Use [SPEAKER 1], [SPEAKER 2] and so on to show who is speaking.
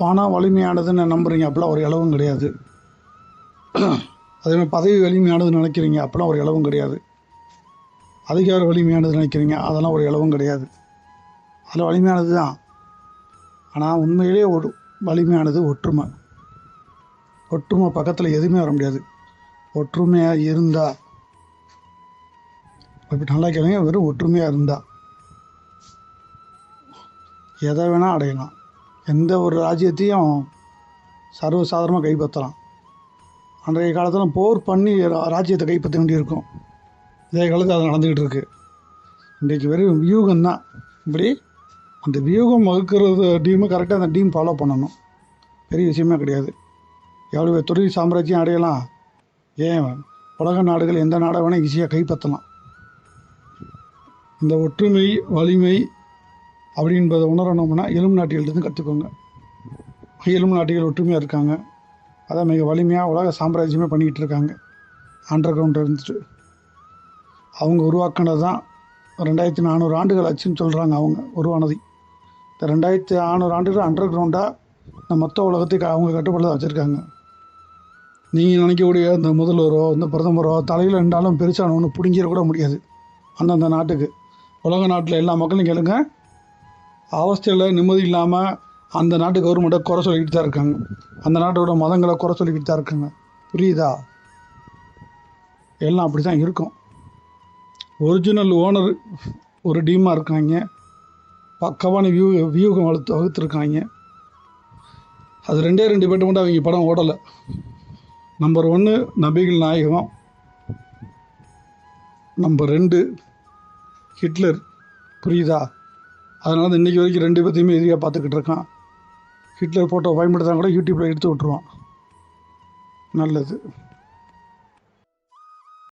[SPEAKER 1] பணம் வலிமையானதுன்னு நம்புறீங்க அப்படிலாம் ஒரு இளவும் கிடையாது. அதே மாதிரி பதவி வலிமையானதுன்னு நினைக்கிறீங்க அப்படிலாம் ஒரு இளவும் கிடையாது. அதிகார வலிமையானது நினைக்கிறீங்க அதெல்லாம் ஒரு இளவும் கிடையாது. அதில் வலிமையானது தான். ஆனால் உண்மையிலேயே ஒரு வலிமையானது ஒற்றுமை. ஒற்றுமை பக்கத்தில் எதுவுமே வர முடியாது. ஒற்றுமையாக இருந்தால் அப்படி நல்லா கேளுங்க வெறும் ஒற்றுமையாக இருந்தால் எதை வேணால் அடையலாம். எந்த ஒரு ராஜ்யத்தையும் சர்வசாதாரணமாக கைப்பற்றலாம். அன்றைய காலத்தில் போர் பண்ணி ராஜ்யத்தை கைப்பற்ற வேண்டியிருக்கும். இதே காலத்தில் அது நடந்துக்கிட்டு இருக்கு இன்றைக்கு வெறும் வியூகம் தான் இப்படி அந்த வியூகம் வகுக்கிறது டீமு கரெக்டாக அந்த டீம் ஃபாலோ பண்ணணும். பெரிய விஷயமே கிடையாது. எவ்வளோ தொழில் சாம்ராஜ்யம் அடையலாம். ஏன் உலக நாடுகள் எந்த நாடை வேணால் ஈஸியாக கைப்பற்றலாம். இந்த ஒற்றுமை வலிமை அப்படின்றத உணரணும்னா எலும்பு நாட்டிகள்லேருந்து கற்றுக்கோங்க எலும்பு நாட்டிகள் ஒற்றுமையாக இருக்காங்க. அதான் மிக வலிமையாக உலக சாம்ராஜ்யமே பண்ணிக்கிட்டு இருக்காங்க. அண்டர் கிரவுண்ட் இருந்துட்டு. அவங்க உருவாக்கினது தான் ரெண்டாயிரத்தி நானூறு ஆண்டுகள் ஆச்சுன்னு சொல்கிறாங்க அவங்க உருவானது. இந்த ரெண்டாயிரத்தி நானூறு ஆண்டுகள் அண்டர் கிரவுண்டாக இந்த மொத்த உலகத்துக்கு அவங்க கட்டுப்பாடு வச்சுருக்காங்க. நீங்கள் நினைக்கக்கூடிய இந்த முதல்வரோ இந்த பிரதமரோ தலையில் ரெண்டாலும் பெருசான ஒன்று பிடிங்கிற கூட முடியாது. அந்தந்த நாட்டுக்கு. உலக நாட்டில் எல்லா மக்களும் கேளுங்க. அவஸ்தையில் நிம்மதி இல்லாமல் அந்த நாட்டு கவர்மெண்ட்டை குறை சொல்லிக்கிட்டு தான் இருக்காங்க. அந்த நாட்டோட மதங்களை குறை சொல்லிக்கிட்டு தான் இருக்காங்க. புரியுதா? எல்லாம் அப்படி தான் இருக்கும். ஒரிஜினல் ஓனர் ஒரு டீமாக இருக்காங்க. பக்கவான வியூ வியூகம் வளர்த்து வகுத்துருக்காங்க. அது ரெண்டே ரெண்டு பேர்ட்டு மட்டும் அவங்க படம் ஓடலை. நம்பர் ஒன்று நபிகள் நாயகம். நம்பர் ரெண்டு ஹிட்லர். புரியுதா? அதனால தான் இன்றைக்கி வரைக்கும் ரெண்டு பேர்த்தையுமே எதிரியாக பார்த்துக்கிட்டு இருக்கான். ஹிட்லர் ஃபோட்டோ பயன்படுத்தினா கூட யூடியூப்பில் எடுத்து விட்ருவான் நல்லது.